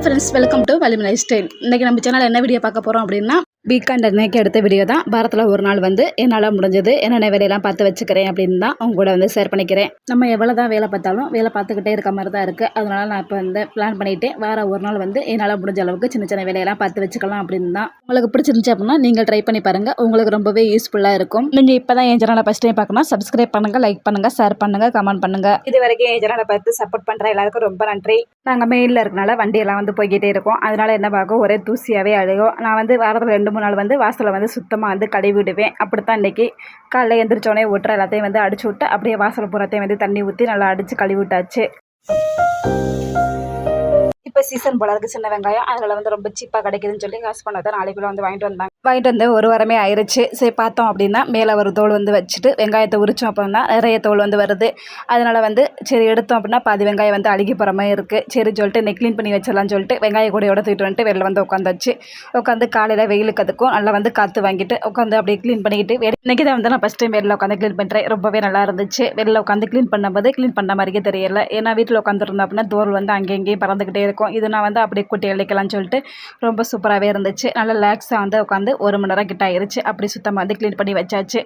Friends welcome to Valimalai style இன்றைக்கி நம்ம channel என்ன வீடியோ பார்க்க போகிறோம் அப்படின்னா வீக்கெண்ட் அன்னைக்கு எடுத்த வீடியோ தான். வாரத்தில் ஒரு நாள் வந்து என்னால் முடிஞ்சது என்னென்ன வேலையெல்லாம் பார்த்து வச்சுக்கிறேன் அப்படின்னு தான் அவங்க கூட வந்து ஷேர் பண்ணிக்கிறேன். நம்ம எவ்வளோ தான் வேலை பார்த்தாலும் வேலை பார்த்துக்கிட்டே இருக்க மாதிரி தான் இருக்குது அதனால் நான் இப்போ வந்து பிளான் பண்ணிவிட்டு வார ஒரு நாள் வந்து என்னால் முடிஞ்ச அளவுக்கு சின்ன சின்ன வேலையெல்லாம் பார்த்து வச்சுக்கலாம் அப்படின்னு தான். உங்களுக்கு பிடிச்சிருந்துச்சு அப்படின்னா நீங்கள் ட்ரை பண்ணி பாருங்கள் உங்களுக்கு ரொம்பவே யூஸ்ஃபுல்லாக இருக்கும். நீங்கள் இப்போ தான் என் சேனலை ஃபஸ்ட் டைம் பார்க்கணும் சப்ஸ்கிரைப் பண்ணுங்கள் லைக் பண்ணுங்கள் ஷேர் பண்ணுங்கள் கமெண்ட் பண்ணுங்கள் இது வரைக்கும் என் சேனலை பார்த்து சப்போர்ட் பண்ணுற எல்லாருக்கும் ரொம்ப நன்றி. நாங்கள் மெயினில் இருக்கனால வண்டியெல்லாம் வந்து போய்கிட்டே இருக்கோம். அதனால என்ன பார்க்கும்? ஒரே தூசியாகவே அழுகும் நான் வந்து வாரத்தில் ரெண்டு மூணு நாள் வந்து வாசலை வந்து சுத்தமாக வந்து கழுவி விடுவேன் அப்படி தான் இன்றைக்கி காலைல எழுந்திரிச்சோடனே ஓட்டுற எல்லாத்தையும் வந்து அடிச்சு விட்டு அப்படியே வாசல் பூராத்தையும் வந்து தண்ணி ஊற்றி நல்லா அடித்து கழுவி விட்டாச்சு இப்போ சீசன் போல இருக்குது சின்ன வெங்காயம் அதில் வந்து ரொம்ப சீப்பாக கிடைக்குதுன்னு சொல்லி காசு பண்ணதை நாளைக்குள்ள வந்து வாங்கிட்டு வந்தாங்க. வாங்கிட்டு வந்து ஒரு வாரமே ஆயிடுச்சு சரி பார்த்தோம் அப்படின்னா மேலே ஒரு தோல் வந்து வச்சுட்டு வெங்காயத்தை உரிச்சோம் அப்படின்னா நிறைய தோல் வந்து வருது. அதனால் வந்து சரி எடுத்தோம் அப்படின்னா பாதி வெங்காயம் வந்து அழுகி போகிற மாதிரி இருக்குது சரி சொல்லிட்டு நெக் க்ளீன் பண்ணி வச்சிடலாம்னு சொல்லிட்டு வெங்காய கூட தூக்கிட்டு வந்துட்டு வெளில வந்து உட்காந்துச்சு உட்காந்து காலையில் வெயிலுக்கு அதுக்கும் நல்லா வந்து காற்று வாங்கிட்டு உட்காந்து அப்படியே க்ளீன் பண்ணிக்கிட்டு வெ- இன்னைக்கு தான் வந்து நான் ஃபஸ்ட் டைம் வெளில உட்காந்து க்ளீன் பண்ணுறேன் ரொம்பவே நல்லா இருந்துச்சு. வெளில உட்காந்து க்ளீன் பண்ணும்போது க்ளீன் பண்ண மாதிரியே தெரியல. ஏன்னா வீட்டில் உட்காந்துருந்தோம் அப்படின்னா தோல் வந்து அங்கேயும் இங்கேயும் பறந்துக்கிட்டே இருக்கும். இது நான் வந்து அப்படியே குட்டி அழைக்கலாம்னு சொல்லிட்டு ரொம்ப சூப்பராகவே இருந்துச்சு. நல்லா ரிலாக்ஸாக வந்து உட்காந்து ஒரு மணி நேரம் கிட்ட ஆயிருச்சு. அப்படி சுத்தமாக வந்து க்ளீன் பண்ணி வச்சாச்சு.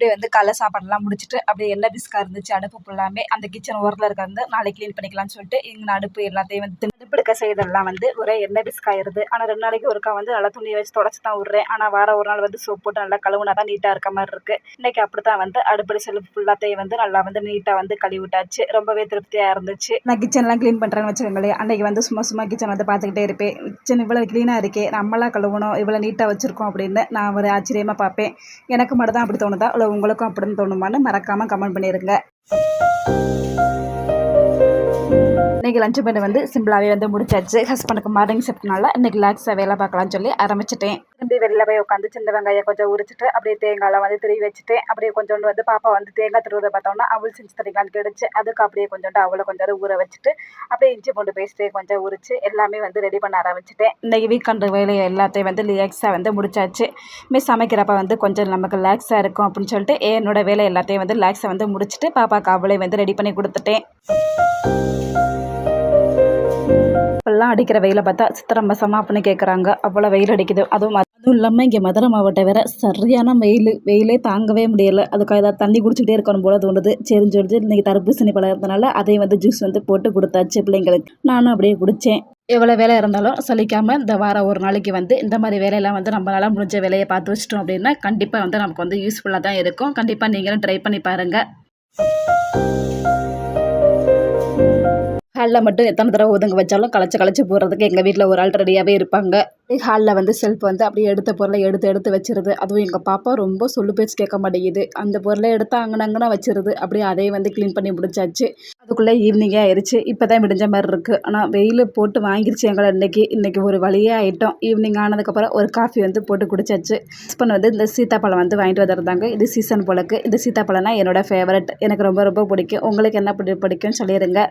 அப்படியே வந்து காலை சாப்பாடெல்லாம் முடிச்சுட்டு அப்படியே எண்ணெய் பிஸ்கா இருந்துச்சு அடுப்பு ஃபுல்லாமே அந்த கிச்சன் ஓரத்தில் இருக்கிறது நாளைக்கு க்ளீன் பண்ணிக்கலாம்னு சொல்லிட்டு இங்கே அடுப்பு எல்லாத்தையும் வந்து அடுப்பு செய்தெல்லாம் வந்து ஒரே எண்ணெய் பிஸ்காயிருது ஆனால் ரெண்டு நாளைக்கு ஒருக்கா வந்து நல்லா துணியை வச்சு தொடச்சி தான் விட்றேன். ஆனால் வாரம் ஒரு நாள் வந்து சோப் போட்டு நல்லா கழுவுனா தான் நீட்டாக இருக்க மாதிரி இருக்குது இன்னைக்கு அப்படி தான் வந்து அடுப்படி செல்ஃப் ஃபுல்லாத்தையும் வந்து நல்லா வந்து நீட்டாக வந்து கழுவி விட்டாச்சு. ரொம்பவே திருப்தியாக இருந்துச்சு. நான் கிச்சன்லாம் க்ளீன் பண்ணுறேன்னு வச்சுக்கோங்களேன். அன்றைக்கி வந்து சும்மா சும்மா கிச்சன் வந்து பார்த்துக்கிட்டே இருப்பேன். கிச்சன் இவ்வளோ க்ளீனாக இருக்கே. நம்மளாம் கழுவணும் இவ்வளோ நீட்டாக வச்சுருக்கோம் அப்படின்னு நான் ஒரு ஆச்சரியமாக பார்ப்பேன். எனக்கு மட்டும் தான் அப்படி தோணுதா? இல்லை உங்களுக்கும் அப்படின்னு தோணுமான்னு மறக்காமல் கமெண்ட் பண்ணிடுங்க இன்றைக்கி லஞ்ச் பண்ணி வந்து சிம்பிளாகவே வந்து முடிச்சாச்சு. ஹஸ்பண்டுக்கு மார்னிங் ஷிஃப்ட்னால இன்றைக்கி ரிலாக்ஸாக வேலை பார்க்கலாம்னு சொல்லி ஆரம்பிச்சிட்டேன். திரும்பி வெளில போய் உட்காந்து சின்ன வெங்காயம் கொஞ்சம் உரிச்சிட்டு அப்படியே தேங்காயெல்லாம் வந்து திருவி வச்சுட்டேன். அப்படியே கொஞ்சோண்டு வந்து பாப்பா வந்து தேங்காய் திருவதை பார்த்தோம்னா அவள் செஞ்சு தரீங்களான்னு கேட்டுச்சு. அதுக்கு அப்படியே கொஞ்சோண்டு அவளை கொஞ்சம் ஊற வச்சுட்டு அப்படியே இஞ்சி பூண்டு பேஸ்ட்டு கொஞ்சம் உரிச்சு எல்லாமே வந்து ரெடி பண்ண ஆரம்பிச்சிட்டேன். இன்றைக்கி வீக்கெண்டு வேலையை எல்லாத்தையும் வந்து ரிலாக்ஸாக வந்து முடிச்சாச்சு. மீ சமைக்கிறப்ப வந்து கொஞ்சம் நமக்கு ரிலாக்ஸாக இருக்கும் அப்படின்னு சொல்லிட்டு என்னோட வேலை எல்லாத்தையும் வந்து ரிலாக்ஸாக வந்து முடிச்சுட்டு பாப்பாவுக்கு அவளே வந்து ரெடி பண்ணி கொடுத்துட்டேன். இப்போல்லாம் அடிக்கிற வெயிலை பார்த்தா சித்திரம் மசமா அப்படின்னு கேட்குறாங்க அவ்வளோ வெயில் அடிக்குது. அதுவும் அதுவும் இல்லாமல் இங்கே மதுரை மாவட்டம் வேற சரியான வெயில் வெயிலே தாங்கவே முடியலை. அதுக்காக ஏதாவது தண்ணி குடிச்சிட்டே இருக்கணும் போல தோணுது. சரிஞ்சு சொல்லிட்டு இன்றைக்கி தர்பூசணி பழம் இருந்தனால அதையும் வந்து ஜூஸ் வந்து போட்டு கொடுத்தாச்சு பிள்ளைங்களுக்கு. நானும் அப்படியே குடித்தேன் எவ்வளோ வேலை இருந்தாலும் சலிக்காமல் இந்த வாரம் ஒரு நாளைக்கு வந்து இந்த மாதிரி வேலையெல்லாம் வந்து நம்மளால் முடிஞ்ச வேலையை பார்த்து வச்சிட்டோம் அப்படின்னா கண்டிப்பாக வந்து நமக்கு வந்து யூஸ்ஃபுல்லாக தான் இருக்கும். கண்டிப்பாக நீங்களும் ட்ரை பண்ணி பாருங்கள் ஹாலில் மட்டும் எத்தனை தடவை ஒதுங்க வச்சாலும் களைச்சி களைச்சி போடுறதுக்கு எங்கள் வீட்டில் ஒரு ஆள் ரெடியாகவே இருப்பாங்க. ஹாலில் வந்து செல்ஃப் வந்து அப்படியே எடுத்த பொருளை எடுத்து எடுத்து வச்சிருது. அதுவும் எங்கள் பாப்பா ரொம்ப சொல்லு பேச்சு கேட்க மாட்டேங்குது. அந்த பொருளை எடுத்து அங்கன வச்சிருது. அப்படியே அதே வந்து க்ளீன் பண்ணி முடிச்சாச்சு. அதுக்குள்ளே ஈவினிங்கே ஆயிடுச்சு இப்போ தான் விடிஞ்ச மாதிரி இருக்குது ஆனால் வெயில் போட்டு வாங்கிருச்சு எங்களை இன்றைக்கி இன்றைக்கி ஒரு வழியே ஆகிட்டோம் ஈவினிங் ஆனதுக்கப்புறம் ஒரு காஃபி வந்து போட்டு குடிச்சாச்சு. ஹஸ்பண்ட் வந்து இந்த சீத்தாப்பழம் வந்து வாங்கிட்டு வந்துருந்தாங்க. இது சீசன் போலக்கு. இந்த சீத்தாப்பழம்னா என்னோட ஃபேவரட் எனக்கு ரொம்ப ரொம்ப பிடிக்கும். உங்களுக்கு என்ன பிடி பிடிக்கும்னு சொல்லிடுங்க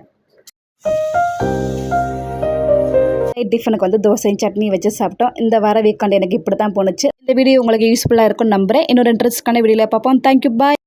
நைட் டிஃபனுக்கு வந்து தோசையும் சட்னி வச்சு சாப்பிட்டோம். இந்த வார வீக்கெண்ட் எனக்கு இப்படி தான் போணுச்சு. இந்த வீடியோ உங்களுக்கு யூஸ்ஃபுல்லாக இருக்கும்னு நம்புறேன். இன்னொரு இன்ட்ரெஸ்டான வீடியோவில் பார்ப்போம். Thank you bye